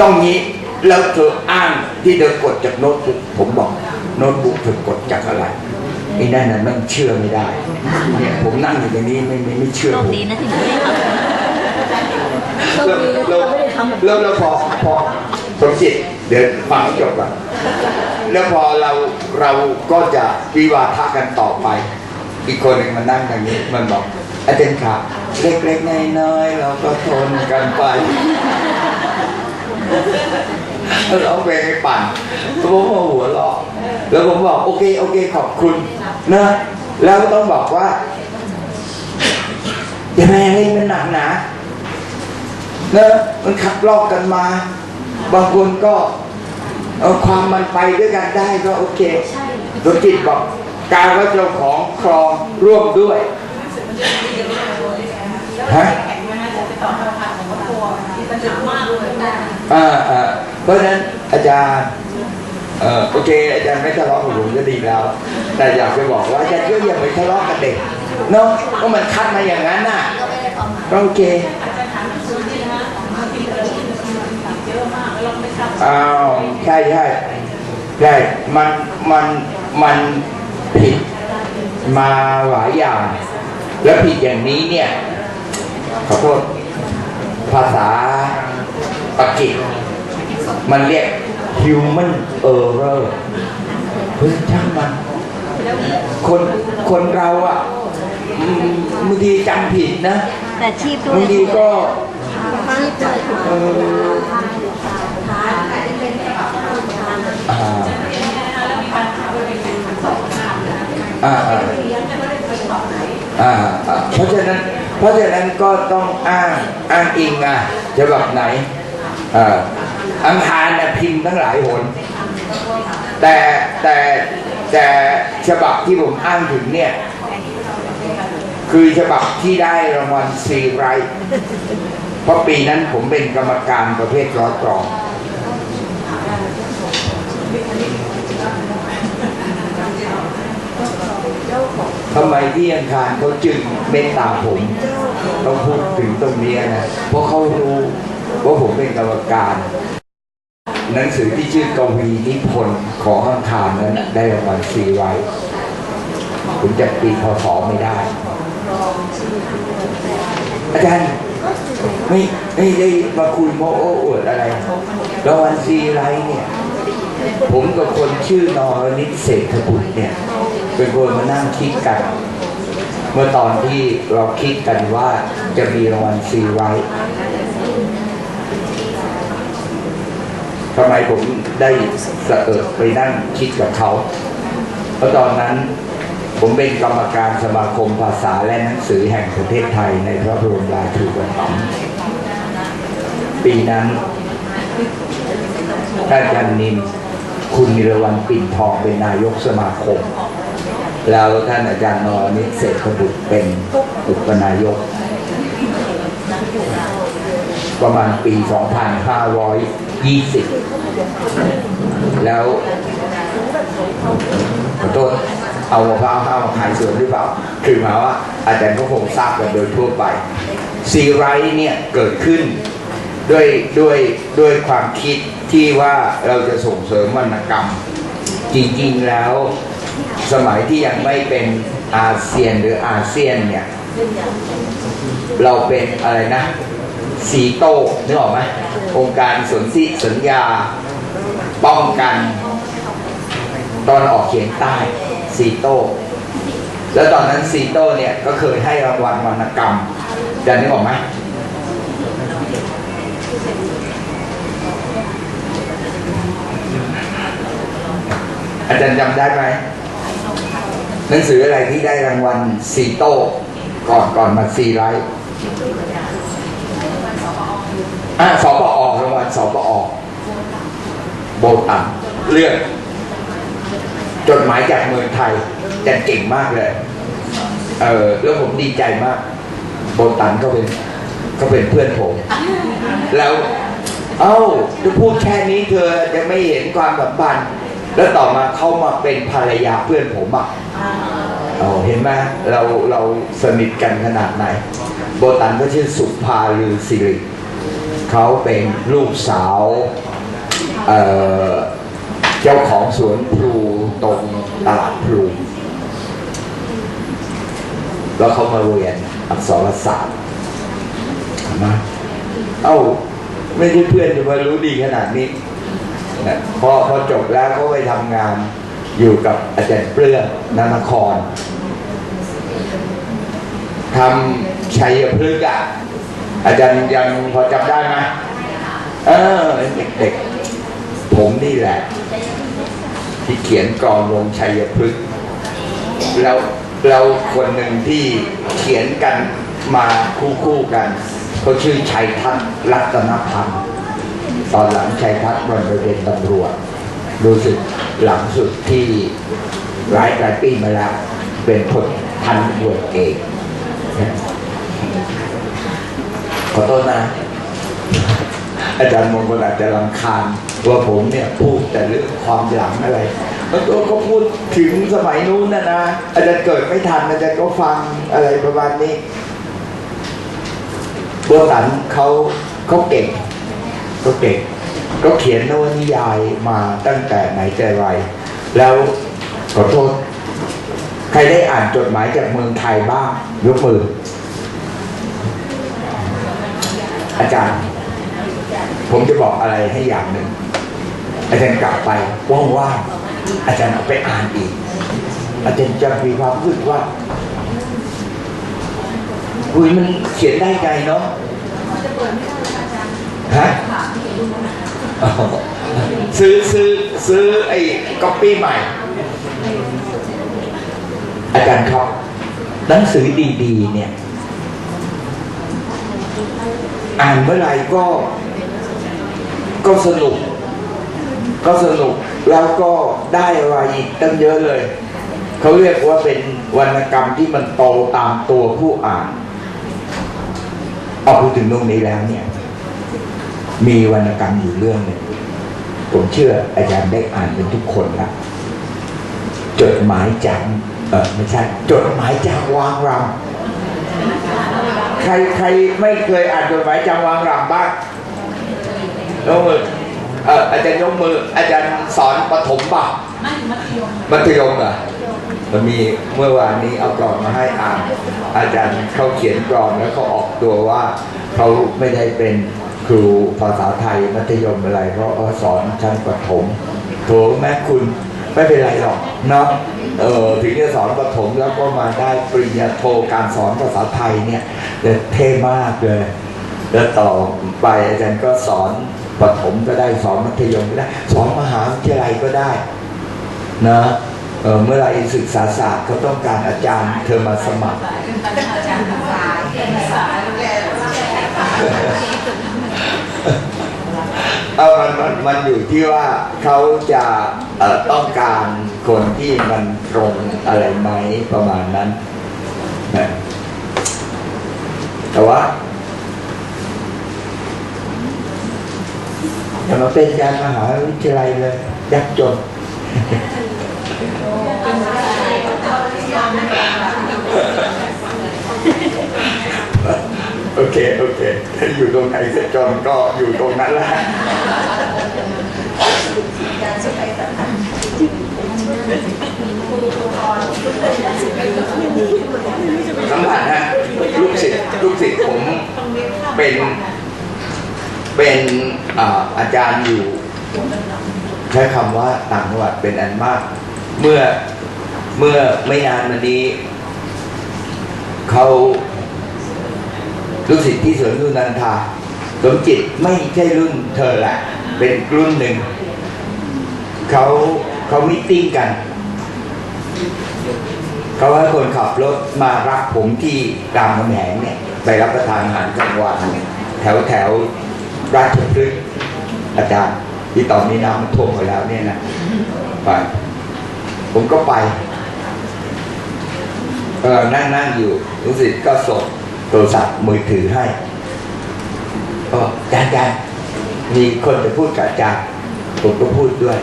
ต้องงี้แล้วเธออ้างที่เธอกดจากโน้ตบุ๊กผมบอกโน้ตบุ๊กเธอกดจากอะไรไอ้นั่นน่ะมันเชื่อไม่ได้เนี่ยผมนั่งอยู่ตรงนี้ไม่ไม่ไม่เชื่อโชผคมดีนะที่หนูไม่ได้ทำโชคดีนะที่เราไม่ได้ทำแบบแล้วแล้วพอพอสมจิตเดี๋ยวฟังให้จบก่อนแล้วพอเราเราก็จะวิวาทะกันต่อไป อีกคนหนึ่งมานั่งอย่างนี้มันบอกอาจารย์ครับเล็กๆน้อยๆเราก็ทนกันไป ร้องเพลงให้ปั่นผมก็หัวเราะแล้วผมบอกโอเคโอเคขอบคุณนะแล้วต้องบอกว่าอย่าไปให้มันหนักหนาเนอะมันขับลอกกันมา บางคนก็เอาความมันไปด้วยกันได้ก็โอเคดนจิตบอกการว่าเจ้าของครองร่วมด้วยฮะ อ่าอ่าเพราะฉะนั้นอาจารย์เออโอเค อาจารย์ไม่ทะเลาะกับผมก็ดีแล้ว แต่อยากจะบอกว่าอาจารย์ก็อย่าไปทะเลาะกับเด็กเนาะก็มันคัดมาอย่างนั้นน่ะก็โอเคอ้าวใช่ใช่ใช่มันมันมันผิดมาหลายอย่าง แล้วผิดอย่างนี้เนี่ยขอโทษ ภาษาปักกิ่งมันเรียก human error เฮ้ยช่างมันคนคนเราอะอืมบางทีจำผิดนะแต่ชีพด้วบายงทีก็อ่าเพราะฉะนั้น เพราะฉะนั้นก็ต้องอ้างอ้างอิงอะฉบับไหนอ่าอังคารน่ะพิมพ์ทั้งหลายหน แต่แต่แต่ฉบับที่ผมอ้างถึงเนี่ย คือฉบับที่ได้รางวัลซีไรท์เพราะปีนั้นผมเป็นกรรมการประเภทร้อยกรอง ทำไมที่อังคารเขาจึงเมตตาผมต้องพูดถึงตรงนี้นะเพราะเขารู้ว่าผมเป็นกรรมการ หนังสือที่ชื่อกวีนิพนธ์ของอังคารนั้นได้รางวัลซีไรท์ผมจะปีพศไม่ได้ อาจารย์ไม่ไม่ได้มาคุยโมโอ้อวดอะไรรางวัลซีไรท์เนี่ย ผมกับคนชื่อนอรนิตเศรษฐบุตรเนี่ย เป็นคนมานั่งคิดกัน เมื่อตอนที่เราคิดกันว่าจะมีรางวัลซีไรท์ทำไมผมได้สะเอิดไปนั่งคิดกับเขา เพราะตอนนั้นผมเป็นกรรมการสมาคมภาษาและหนังสือแห่งประเทศไทยในพระบรมราชูปถัมภ์ปีนั้นท่านอาจารย์นิน คุณนิรวันปิ่นทองเป็นนายกสมาคม แล้วท่านอาจารย์นอนิเศรษฐบุตรเป็นอุปนายก ประมาณปี 2520 แล้วขอโทษเอามะพร้าวข้าวมาขายสวนหรือเปล่า คือหมายว่าอาจารย์ก็คงทราบกันโดยทั่วไป ซีไรเนี่ยเกิดขึ้น ด้วยด้วยด้วยความคิดที่ว่าเราจะส่งเสริมวรรณกรรม จริงๆแล้วสมัยที่ยังไม่เป็นอาเซียนหรืออาเซียนเนี่ย เราเป็นอะไรนะ สีโต้นึกออกไหมองค์การสนธิสัญญาป้องกันตอนออกเฉียงใต้สีโต้แล้วตอนนั้นซีโต้เนี่ยก็เคยให้รางวัลวรรณกรรมจะนึกออกไหม อาจารย์จำได้ไหมหนังสืออะไรที่ได้รางวัลซีโต้ก่อนก่อนมาซีไรท์อะสปอรางวัลสปออกโบตันเรื่องจดหมายจากเมืองไทยแต่เก่งมากเลย เออแล้วผมดีใจมาก โบตันก็เป็นก็เป็นเพื่อนผม แล้ว เอ้าจะพูดแค่นี้เธอจะไม่เห็นความสัมพันธ์แล้วต่อมาเขามาเป็นภรรยาเพื่อนผมอะเอาเห็นไหมเราเราสนิทกันขนาดไหน โบตันก็ชื่อสุภาลือสิริเขาเขาเป็นลูกสาวเอ่อเจ้าของสวนพลูตรงตลาดพลูแล้วเขามาเรียนอักษรศาสตร์นะ เอ้า ไม่ใช่เพื่อนจะมารู้ดีขนาดนี้นะพอพอจบแล้วก็ไปทำงานอยู่กับอาจารย์เปลื้องนานครทำชัยพฤกษ์อะอาจารย์ยังพอจำได้ไหมเออเด็กๆ ผมนี่แหละ ที่เขียนกรอนลงชัยพฤกษ์แล้วแล้วคนหนึ่งที่เขียนกันมาคู่คู่ๆกัน เขาชื่อชัยทัศน์รัตนพันธ์ตอนหลังชัยทัศน์มันไปเป็นตำรวจรู้สึกหลังสุดที่หลายหลายปีมาแล้ว เป็นพลทันบวชเอกขอโทษนะ อาจารย์มงคลอาจจะรำคาญว่าผมเนี่ยพูดแต่เรื่องความหลังอะไรแล้วก็เขาพูดถึงสมัยนู้นนะนะอาจารย์เกิดไม่ทันอาจารย์ก็ฟังอะไรประมาณนี้ บัวตันเขาเขาเก่งเขาเก่งก็เขียนนวนิยายมาตั้งแต่ไหนแต่ไร แล้วขอโทษ ใครได้อ่านจดหมายจากเมืองไทยบ้าง ยกมือ อาจารย์ ผมจะบอกอะไรให้อย่างหนึ่ง อาจารย์กลับไปว่างๆอาจารย์เอาไปอ่านอีก อาจารย์จะมีความรู้สึกว่า อุ้ยมันเขียนได้ไงเนาะฮะซื้อซื้อซื้อไอ้ก๊อปปี้ใหม่ อาจารย์ครับหนังสือดีๆเนี่ย อ่านเมื่อไหร่ก็ ก็สนุก ก็สนุกแล้วก็ได้อะไรอีกตั้งเยอะเลย เขาเรียกว่าเป็นวรรณกรรมที่มันโตตามตัวผู้อ่าน เอาพูดถึงตรงนี้แล้วเนี่ย มีวรรณกรรมอยู่เรื่องหนึ่งผมเชื่ออาจารย์ได้อ่านเป็นทุกคนละจดหมายจากเออไม่ใช่ จดหมายจากวางรำใครใครไม่เคยอ่านจดหมายจากวางรำบ้างยกมือเอออาจารย์ยกมือ อาจารย์สอนปฐมป่ะมัธยมเหรอ มันมีเมื่อวานนี้เอากรอนมาให้อ่านอาจารย์เขาเขียนกรอนแล้วเขาออกตัวว่าเขาไม่ได้เป็นครูภาษาไทยมัธยมอะไร เพราะสอนชั้นปฐมโถแม่คุณไม่เป็นไรหรอกเนาะเออถึงจะสอนปฐมแล้วก็มาได้ปริญญาโทการสอนภาษาไทยเนี่ยเท่มากเลย แล้วต่อไปอาจารย์ก็สอนประถมก็ได้สอนมัธยมก็ได้สอนมหาวิทยาลัยก็ได้นะ เมื่อไรศึกษาศาสตร์เขาต้องการอาจารย์เธอมาสมัครเออมันมันมันอยู่ที่ว่าเขาจะต้องการคนที่มันตรงอะไรไหมประมาณนั้น แต่ว่าอย่ามาเป็นอาจารย์มหาวิทยาลัยเลยยากจน โอ เคโอเคอยู่ตรงไหนเสร็จจนก็อยู่ตรงนั้นแหละสัมผัสฮะลูกศิษย์ลูกศิษย์ผมเป็น เป็นอาอาจารย์อยู่ ใช้คำว่าต่างจังหวัดเป็นอันมาก เมื่อเมื่อไม่นานมานี้เขา ลูกศิษย์ที่สวนลุนันทาสมจิตไม่ใช่รุ่นเธอแหละเป็นรุ่นหนึ่งเขาเขามิติ้งกันเขาให้คนขับรถมารับผมที่รามคำแหงเนี่ยไปรับประทานอาหารกลางวันแถวแถวราชพฤกษ์อาจารย์ที่ตอนนี้น้ำมันท่วมหมดแล้วเนี่ยนะไปผมก็ไปเออนั่งนั่งอยู่ลูกศิษย์ก็ส่ง โทรศัพท์มือถือให้ก็อกาจารย์อาจารย์มีคนจะพูดกับอาจารย์ผมก็พูดด้วย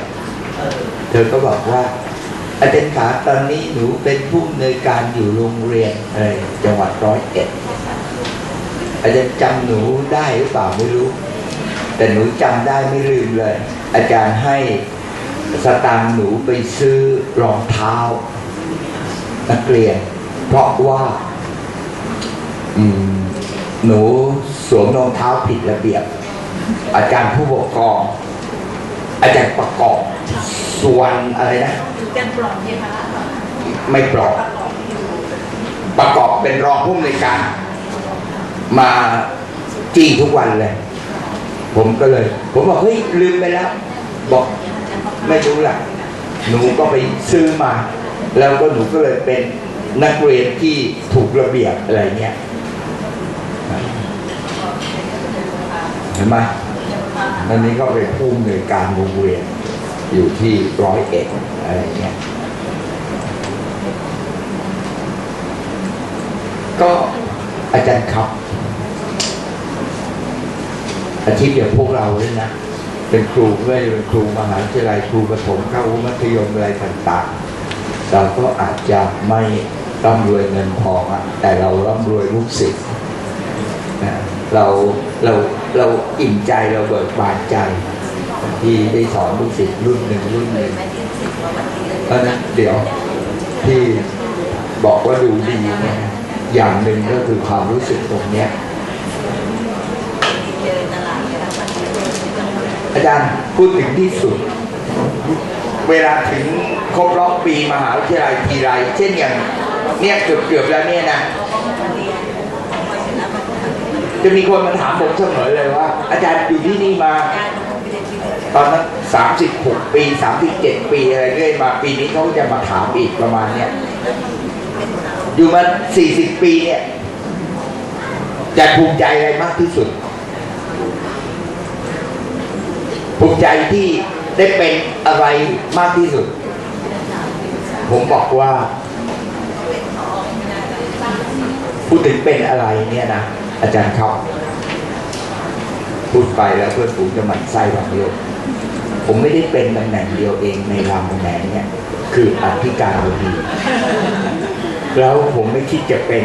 เธอก็บอกว่าอาจารย์ขาตอนนี้หนูเป็นผู้อำนวยการอยู่โรงเรียนเออจังหวัดร้อยเอ็ดอาจารย์จำหนูได้หรือเปล่าไม่รู้ แต่หนูจำได้ไม่ลืมเลย อาจารย์ให้สตางค์หนูไปซื้อรองเท้านักเรียน เพราะว่า หนูสวมรองเท้าผิดระเบียบ อาจารย์ผู้ปกครอง อาจารย์ประกอบ ส่วนอะไรนะกันปลอมใช่ไหมคะไม่ปลอกประกอบเป็นรองผู้อำนวยการ มาจี้ทุกวันเลย ผมก็เลย ผมบอกเฮ้ยลืมไปแล้ว บอกไม่รู้ล่ะ หนูก็ไปซื้อมา แล้วก็หนูก็เลยเป็นนักเรียนที่ถูกระเบียบอะไรเงี้ยเห็นไหมอันนี้ก็เป็นผู้อำนวยการโรงเรียนอยู่ที่ร้อยเอ็ดอะไรเงี้ยก็อาจารย์ครับ อาชีพอย่างพวกเราเนี่ยนะ เป็นครูไม่ว่าจะเป็นครูมหาวิทยาลัยครูประถมเข้ามัธยมอะไรต่างๆ เราก็อาจจะไม่ร่ำรวยเงินทองอะแต่เราร่ำรวยลูกศิษย์เราเรา เราอิ่มใจเราเบิกบานใจ ที่ได้สอนลูกศิษย์รุ่นหนึ่งรุ่นหนึ่งเพราะนั้นเดี๋ยวที่บอกว่าดูดีเนี่ยอย่างหนึ่งก็คือความรู้สึกตรงเนี้ยอาจารย์พูดถึงที่สุด เวลาถึงครบรอบปีมหาวิทยาลัยทีไรเช่นอย่างเนี่ยเกือบเกือบๆแล้วเนี่ยนะ จะมีคนมาถามผมเสมอเลยว่า อาจารย์อยู่ที่นี่มา ตอนนั้นสามสิบหกปีสามสิบเจ็ดปีอะไรเรื่อยมาปีนี้เขาจะมาถามอีกประมาณเนี้ยอยู่มาสี่สิบปีเนี่ยจะภูมิใจอะไรมากที่สุด ภูมิใจที่ได้เป็นอะไรมากที่สุด ผมบอกว่า พูดถึงเป็นอะไรเนี่ยนะ อาจารย์ครับ พูดไปแล้วเพื่อนฝูงจะหมั่นไส้บางโลกผมไม่ได้เป็นตำแหน่งเดียวเองในรามคำแหงเนี่ยคืออธิการบดีแล้วผมไม่คิดจะเป็น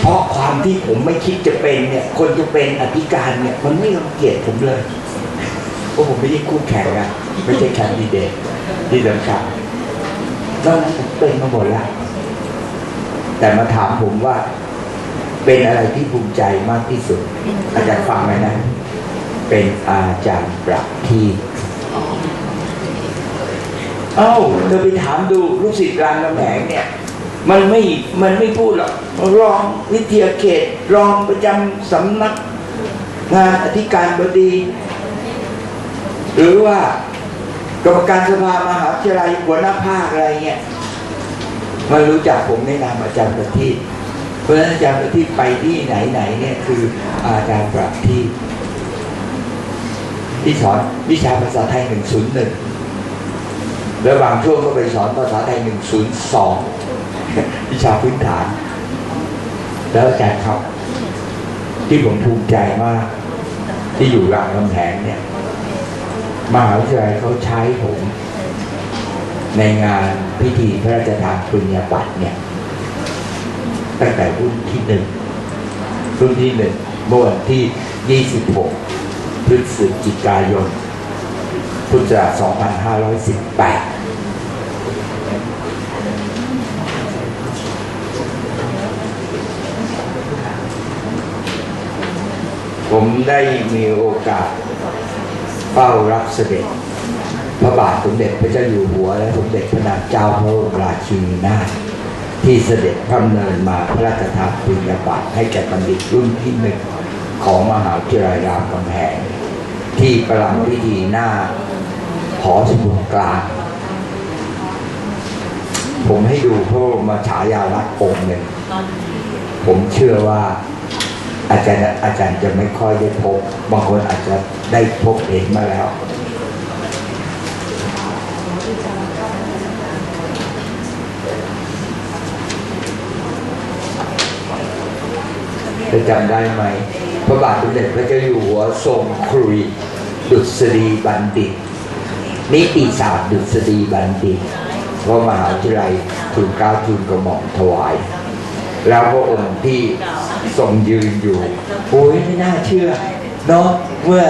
เพราะความที่ผมไม่คิดจะเป็นเนี่ย คนจะเป็นอธิการเนี่ย มันไม่รังเกียจผมเลยเพราะผมไม่ใช่คู่แข่งอะไม่ใช่แคนดิเดตที่สำคัญนอกนั้นผมเป็นมาหมดแล้วแต่มาถามผมว่า เป็นอะไรที่ภูมิใจมากที่สุด อาจารย์ฟังไหมนะ เป็นอาจารย์ประทีเอ้าเธอไปถามดูลูกศิษย์รามคำแหงเนี่ย มันไม่มันไม่พูดหรอกรองวิทยาเขตรองประจำสำนักงานอธิการบดี หรือว่ากรรมการสภามหาวิทยาลัยหัวหน้าภาคอะไรเงี้ยมันรู้จักผมในนามอาจารย์ประทีป เพราะฉะนั้นอาจารย์ประทีปไปที่ไหนไหนๆเนี่ยคืออาจารย์ประทีปที่สอนวิชาภาษาไทย 101 แล้วบางช่วงก็ไปสอนภาษาไทย 102 วิชาพื้นฐาน แล้วอาจารย์ครับที่ผมภูมิใจมาก ที่อยู่รามคำแหงเนี่ยมหาวิทยาลัยเขาใช้ผม ในงานพิธีพระราชทานปริญญาบัตรเนี่ย ตั้งแต่รุ่นที่หนึ่งรุ่นที่หนึ่งเมื่อวันที่ 26 พฤศจิกายน พุทธศักราช2518ผมได้มีโอกาสเฝ้ารับเสด็จ พระบาทสมเด็จพระเจ้าอยู่หัว และสมเด็จพระนางเจ้าพระบรมราชินีนาถ ที่เสด็จพระดำเนินมาพระราชทานปริญญาบัตรให้แก่บัณฑิตรุ่นที่หนึ่งของมหาวิทยาลัยรามคำแหงที่ประลังพิธีหน้าหอสมุดกลาง ผมให้ดูพระบรมฉายาลักษณ์องค์หนึ่งผมเชื่อว่าอาจารย์อาจารย์จะไม่ค่อยได้พบบางคนอาจจะได้พบเห็นมาแล้ว จำได้ไหม พระบาทสมเด็จพระเจ้าอยู่หัวทรงครุยดุษฎีบัณฑิต นิติศาสตร์ดุษฎีบัณฑิตพระมหาวิทยาลัยทุนเก้าทุนกระหม่อมถวาย แล้วพระองค์ที่ทรงยืนอยู่ โอ้ยไม่น่าเชื่อเนาะเมื่อ